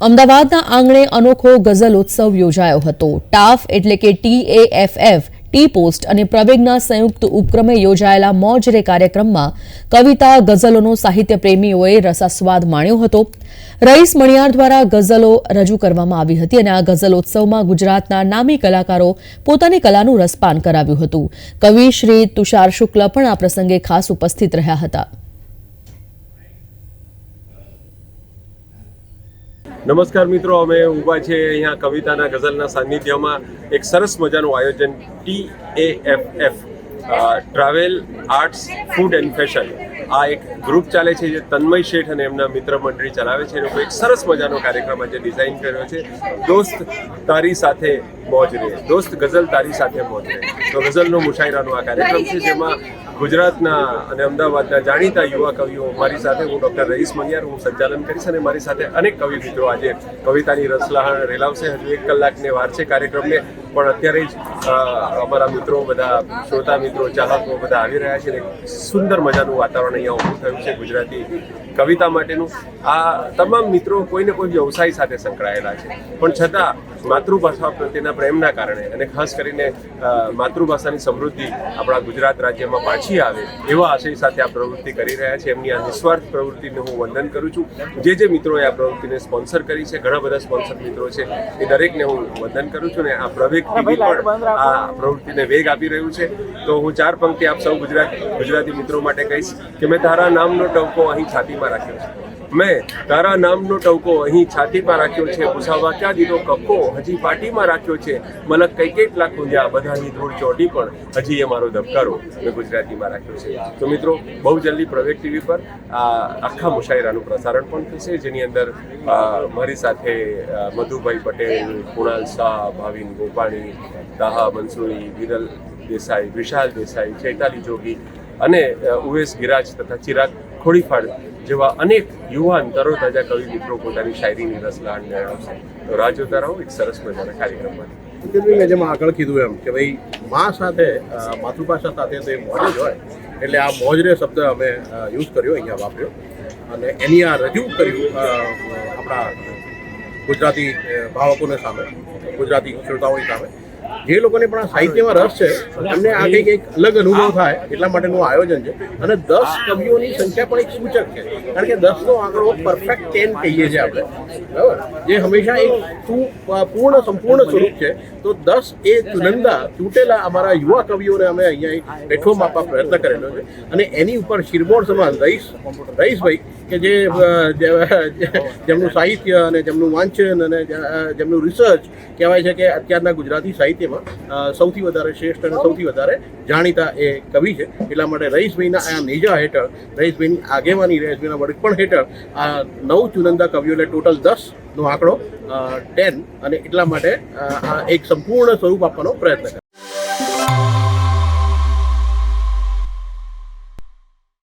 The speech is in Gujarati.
અમદાવાદના આંગણે અનોખો ગઝલ ઉત્સવ યોજાયો હતો. ટાફ એટલે કે ટીએએફએફ ટી પોસ્ટ અને પ્રવેગના સંયુક્ત ઉપક્રમે યોજાયેલા મોજરે કાર્યક્રમમાં કવિતા, ગઝલોનો સાહિત્ય પ્રેમીઓએ રસાસ્વાદ માણ્યો હતો. રઈસ મણિયાર દ્વારા ગઝલો રજૂ કરવામાં આવી હતી અને આ ગઝલોત્સવમાં ગુજરાતના નામી કલાકારો પોતાની કલાનું રસપાન કરાવ્યું હતું. કવિ શ્રી તુષાર શુક્લ પણ આ પ્રસંગે ખાસ ઉપસ્થિત રહ્યા હતા. નમસ્કાર મિત્રો, અમે ઊભા છે અહીંયા કવિતાના ગઝલના સાનિધ્યમાં. એક સરસ મજાનું આયોજન T A F F travel arts food and fashion આ એક ગ્રુપ ચાલે છે જે તન્મય શેઠ અને એમના મિત્ર મંડળી ચલાવે છે. એનો એક સરસ મજાનો કાર્યક્રમ આજે ડિઝાઇન કર્યો છે. દોસ્ત તારી સાથે મોજ રહે દોસ્ત ગઝલ તારી સાથે મોજ રહે તો ગઝલનો મુશાયરાનો આ કાર્યક્રમ છે જેમાં ગુજરાતના અને અમદાવાદના જાણીતા યુવા કવિઓ મારી સાથે, હું ડૉક્ટર રઈસ મણિયાર હું સંચાલન કરીશ અને મારી સાથે અનેક કવિ મિત્રો આજે કવિતાની રસલાહણ રેલાવશે. હજુ એક કલાકને વાર છે કાર્યક્રમને. પણ અત્યારે જ અમારા મિત્રો બધા, શ્રોતા મિત્રો, ચાહકો બધા આવી રહ્યા છે ને સુંદર મજાનું વાતાવરણ અહીંયા ઊભું થયું છે ગુજરાતી કવિતા માટેનું. આ તમામ મિત્રો કોઈને કોઈ વ્યવસાય સાથે સંકળાયેલા છે. પણ છતાં માતૃભાષા પ્રત્યેના પ્રેમના કારણે અને ખાસ કરીને માતૃભાષાની સમૃદ્ધિ આપણા ગુજરાત રાજ્યમાં પાછી આવે એવા આશય સાથે આ પ્રવૃત્તિ કરી રહ્યા છે. એમની આ નિસ્વાર્થ પ્રવૃત્તિને હું વંદન કરું છું. જે જે મિત્રોએ આ પ્રવૃત્તિને સ્પોન્સર કરી છે, ઘણા બધા સ્પોન્સર મિત્રો છે, એ દરેકને હું વંદન કરું છું ને આ પ્રવેગ ટીવી પણ આ પ્રવૃત્તિને વેગ આપી રહ્યું છે. તો હું ચાર પંક્તિ આપ સૌ ગુજરાત ગુજરાતી મિત્રો માટે કહીશ કે મેં તારા નામનો ટવકો અહીં છાતીમાં રાખ્યો છે. મેં તારા નામનો ટવકો અહીં છાતીમાં રાખ્યો છે ભૂસાવા ક્યાં દીધો, કક્કો હજી પાટીમાં રાખ્યો છે. મલક કઈ કેટલા કુંજા બધાની ધૂળ ચોટી પણ હજી એ મારો ધબકારો મેં ગુજરાતીમાં રાખ્યો છે. તો મિત્રો, બહુ જલ્દી પ્રવેગ ટીવી પર આ આખા મુશાયરાનું પ્રસારણ પણ થશે, જેની અંદર મારી સાથે મધુભાઈ પટેલ, કુણાલ શાહ, ભાવિન ગોપાણી, દાહા બંસુરી વિરલ દેસાઈ, વિશાલ દેસાઈ, ચૈતાલી જોગી અને ઉવેશ ગિરાજ તથા ચિરાગ ખોડીફાડ જેવા અનેક યુવાન તરોતાજા કવિ મિત્રો પોતાની શાયરીની રસ લાડ મેળવશે તો રાહ જોતા રહો એક સરસ મજાના કાર્યક્રમમાં. મેં જેમ આગળ કીધું એમ કે ભાઈ, મા સાથે માતૃભાષા સાથે તો એ મોજ હોય. એટલે આ મોજરે શબ્દ અમે યુઝ કર્યો, અહીંયા વાપર્યો. અને એની આ રજૂ કર્યું આપણા ગુજરાતી ભાવકોને સામે, ગુજરાતી શ્રોતાઓની સામે. જે લોકોને પણ સાહિત્યમાં રસ છે, એમને આ કંઈક એક અલગ અનુભવ થાય એટલા માટેનું આયોજન છે. અને દસ કવિઓની સંખ્યા પણ એક સૂચક છે. કારણ કે દસનો આંકડો પરફેક્ટ ટેન કહીએ છીએ આપણે. બરાબર? જે હંમેશા એક પૂર્ણ, સંપૂર્ણ સ્વરૂપ છે. તો દસ એ ચુનંદા તૂટેલા અમારા યુવા કવિઓને અમે અહીંયા પ્લેટફોર્મ આપવા પ્રયત્ન કરેલો છે. અને એની ઉપર શિરમોર સમાન રહીશ, રહીશભાઈ, કે જે જેમનું સાહિત્ય અને જેમનું વાંચન અને જેમનું રિસર્ચ કહેવાય છે કે અત્યારના ગુજરાતી સાહિત્યમાં અ, સૌથી વધારે શ્રેષ્ઠ અને સૌથી વધારે જાણીતા એ કવિ છે. એટલા માટે રહીશભાઈના આ નેજા હેઠળ રહીશભાઈની આગેવાની રહીશભાઈના વડપણ હેઠળ આ નવ ચુનંદા કવિઓ એટલે ટોટલ દસ નો આંકડો ટેન અને એટલા માટે આ એક સંપૂર્ણ સ્વરૂપ આપવાનો પ્રયત્ન કરે